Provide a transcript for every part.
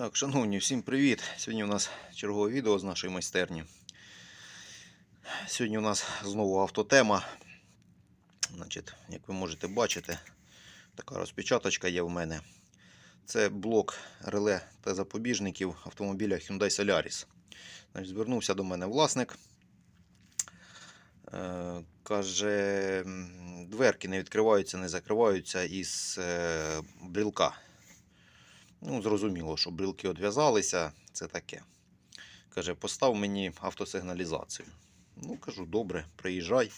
Так, шановні, всім привіт! Сьогодні у нас чергове відео з нашої майстерні. Сьогодні у нас знову автотема. Значить, як ви можете бачити, така розпечаточка є в мене. Це блок реле та запобіжників автомобіля Hyundai Solaris. Значить, звернувся до мене власник. Е, каже, дверки не відкриваються, не закриваються із е, брілка. Ну, зрозуміло, що брілки одв'язалися, це таке. Каже, постав мені автосигналізацію. Ну, кажу, добре, приїжджай.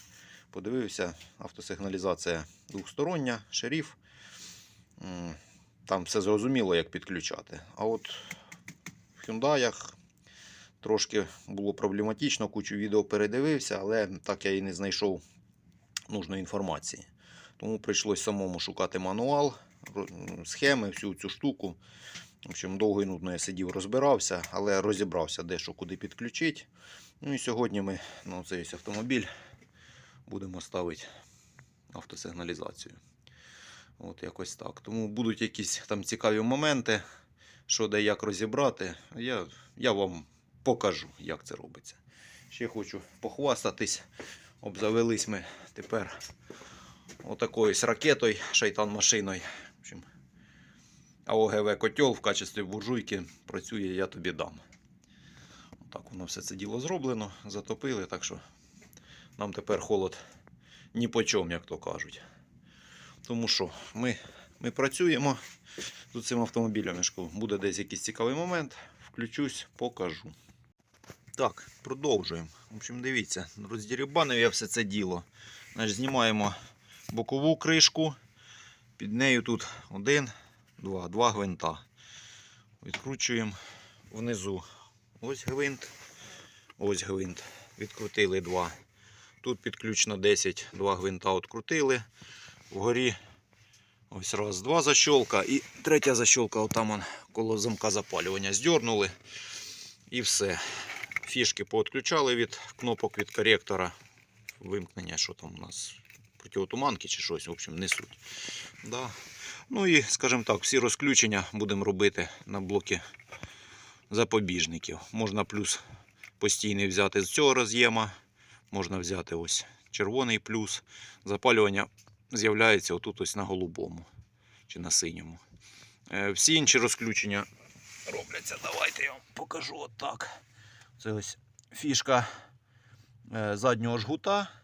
Подивився, автосигналізація двохстороння, шериф. Там все зрозуміло, як підключати. А от в Hyundai трошки було проблематично, кучу відео передивився, але так я і не знайшов нужної інформації. Тому прийшлось самому шукати мануал, схеми, всю цю штуку. В общем, довго і нудно я сидів, розбирався, але розібрався, де що куди підключити. Ну і сьогодні ми на цей автомобіль будемо ставити автосигналізацію. От якось так. Тому будуть якісь там цікаві моменти, що де як розібрати. Я, я вам покажу, як це робиться. Ще хочу похвастатись. Обзавелись ми тепер отакою ракетою, шайтан машиною. Общем, АОГВ котел в качестві буржуйки працює, я тобі дам. Так воно все це діло зроблено, затопили, так що нам тепер холод ні по чому, як то кажуть. Тому що ми, ми працюємо з цим автомобілем. Буде десь якийсь цікавий момент. Включусь, покажу. Так, продовжуємо. В общем, дивіться, роздірібанив я все це діло. Значить, знімаємо бокову кришку. Під нею тут один, два, два гвинта. Відкручуємо внизу. Ось гвинт. Ось гвинт. Відкрутили два. Тут підключено 10, два гвинта відкрутили. Вгорі ось раз, два защолка. І третя защолка, отам он, коло замка запалювання. Здьорнули. І все. Фішки пооткключали від кнопок від коректора. Вимкнення, що там у нас противотуманки чи щось, в общем, не суть. Да. Ну і, скажімо так, всі розключення будемо робити на блоки запобіжників. Можна плюс постійний взяти з цього роз'єма, можна взяти ось червоний плюс. Запалювання з'являється отут ось на голубому чи на синьому. Е, Всі інші розключення робляться. Давайте я вам покажу отак. Це ось фішка е, заднього жгута.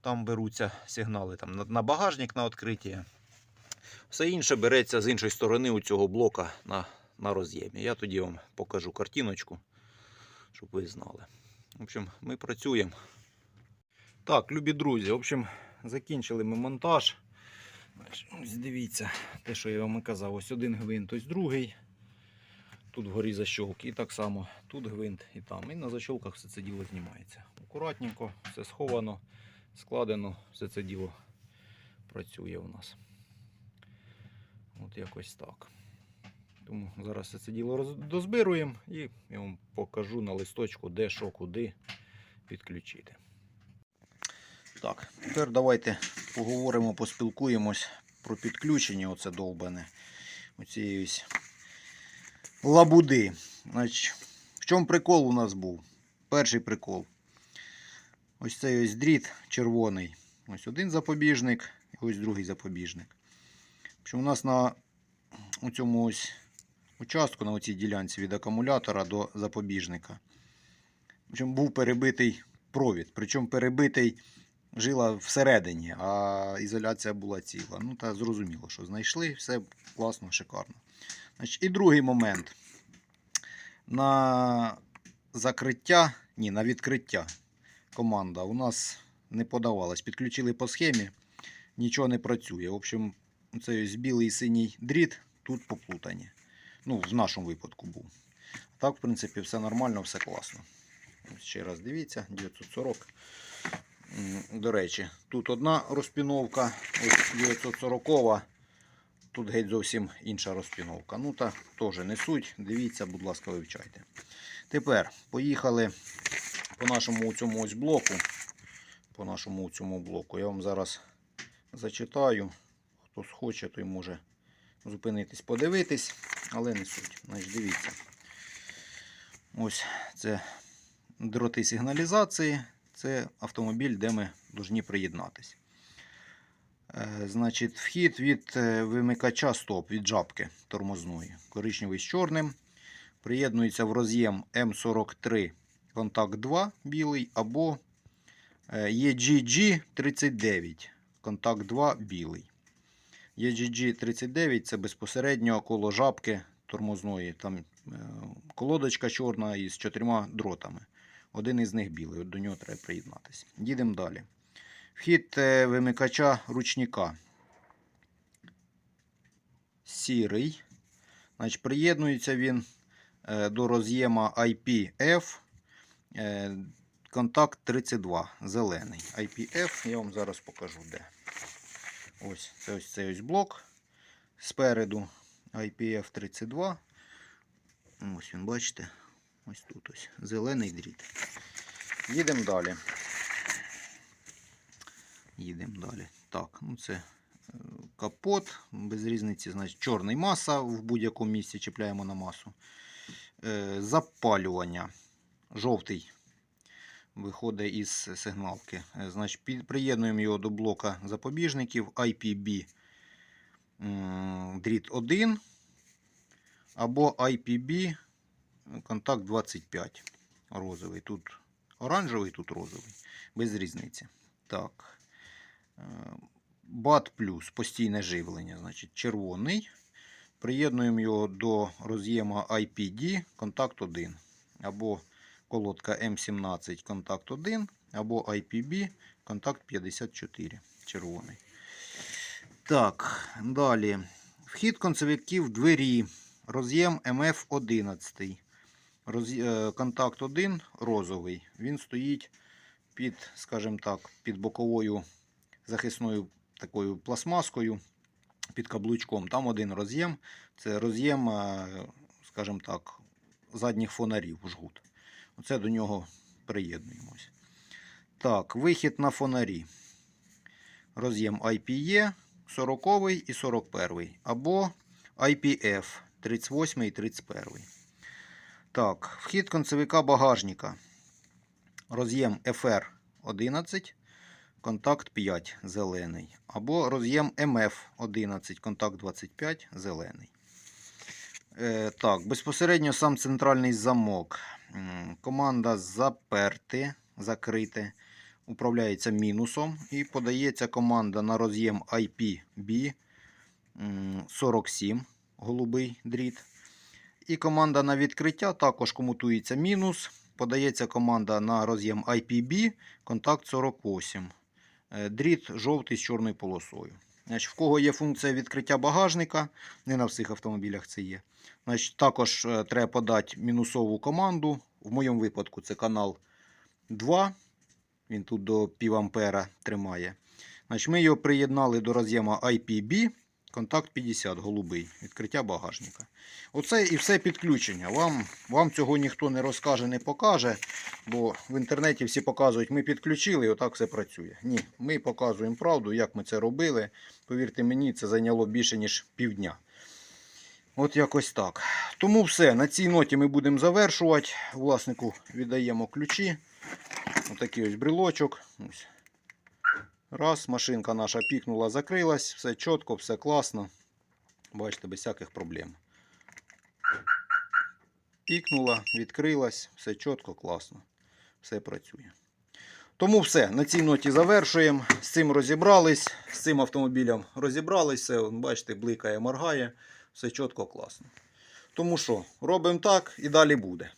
Там беруться сигнали там, на- багажник на відкриття. Все інше береться з іншої сторони у цього блока на, на роз'ємі. Я тоді вам покажу картиночку, щоб ви знали. В общем, ми працюємо. Так, любі друзі, в общем, закінчили ми монтаж. Ось дивіться, те, що я вам і казав, ось один гвинт, ось другий. Тут вгорі защолки, і так само тут гвинт і там. І на защолках все це діло знімається. Акуратненько, все сховано, складено, все це діло працює у нас. От якось так. Тому зараз все це діло дозбируємо і я вам покажу на листочку, де що, куди підключити. Так, тепер давайте поговоримо, поспілкуємось про підключення оце довбане. Оцієї лабуди. Значить, в чому прикол у нас був? Перший прикол. Ось цей ось дріт червоний. Ось один запобіжник і ось другий запобіжник. Що у нас на цьому ось участку, на цій ділянці від акумулятора до запобіжника. Общем, був перебитий провід. Причому перебитий жила всередині, а ізоляція була ціла. Ну, та зрозуміло, що знайшли, все класно, шикарно. Значить, і другий момент. На закриття, ні, на відкриття команда у нас не подавалась. Підключили по схемі, нічого не працює. В общем, цей ось білий і синій дріт тут поплутані. Ну, в нашому випадку був. Так, в принципі, все нормально, все класно. Ще раз дивіться, 940. До речі, тут одна розпіновка, ось 940. Тут геть зовсім інша розпіновка. Ну та теж не суть. Дивіться, будь ласка, вивчайте. Тепер поїхали по нашому цьому ось блоку. По нашому цьому блоку. Я вам зараз зачитаю. Хто схоче, той може зупинитись, подивитись, але не суть. Значить, дивіться. Ось це дроти сигналізації. Це автомобіль, де ми повинні приєднатись. Е, Значить, вхід від е, вимикача стоп від жабки тормозної. Коричневий з чорним. Приєднується в роз'єм М43 контакт 2 білий або е, EGG 39 контакт 2 білий. EGG 39 це безпосередньо коло жабки тормозної. Там е, колодочка чорна із чотирма дротами. Один із них білий, от до нього треба приєднатися. Їдемо далі. Вхід е, вимикача ручника. Сірий. Значить, приєднується він е, до роз'єма IPF. Е, Контакт 32. Зелений. IPF, я вам зараз покажу де. Ось це ось цей ось блок. Спереду IPF 32. Ось він, бачите. Ось тут ось зелений дріт. Їдемо далі. Їдемо далі. Так, ну це е, капот. Без різниці, значить, чорний маса в будь-якому місці чіпляємо на масу. Е, запалювання. Жовтий виходить із сигналки. Е, Значить, приєднуємо його до блока запобіжників IPB дріт 1 або IPB контакт 25. Розовий. Тут оранжевий, тут розовий. Без різниці. Так. Е, Бат плюс постійне живлення. Значить, червоний. Приєднуємо його до роз'єма IPD контакт 1. Або колодка М17 контакт 1, або IPB контакт 54. Червоний. Так, далі. Вхід концевиків двері. Роз'єм МФ11. Роз... е, Контакт 1 розовий. Він стоїть під, скажімо так, під боковою захисною такою пластмаскою, під каблучком. Там один роз'єм. Це роз'єм, е, скажімо так, задніх фонарів жгут. Оце до нього приєднуємось. Так, вихід на фонарі. Роз'єм IPE 40 і 41. Або IPF 38 і 31. Так, вхід концевика багажника. Роз'єм FR 11, контакт 5 зелений. Або роз'єм MF 11, контакт 25 зелений. Е, так, безпосередньо сам центральний замок. Команда заперти, закрити. Управляється мінусом і подається команда на роз'єм IPB 47 голубий дріт. І команда на відкриття також комутується мінус. Подається команда на роз'єм IPB, контакт 48. Е, Дріт жовтий з чорною полосою. Значить, в кого є функція відкриття багажника, не на всіх автомобілях це є. Значить, також е, треба подати мінусову команду. В моєму випадку це канал 2. Він тут до пів ампера тримає. Значить, ми його приєднали до роз'єма IPB. Контакт 50 голубий. Відкриття багажника. Оце і все підключення. Вам, вам цього ніхто не розкаже, не покаже. Бо в інтернеті всі показують, ми підключили і отак все працює. Ні, ми показуємо правду, як ми це робили. Повірте мені, це зайняло більше, ніж півдня. От якось так. Тому все. На цій ноті ми будемо завершувати. Власнику віддаємо ключі. Отакий ось брелочок. Ось. Раз, машинка наша пікнула, закрилась, все чітко, все класно. Бачите, без всяких проблем. Пікнула, відкрилась, все чітко, класно. Все працює. Тому все, на цій ноті завершуємо. З цим розібрались, з цим автомобілем розібрались, все, бачите, бликає, моргає, все чітко, класно. Тому що, робимо так і далі буде.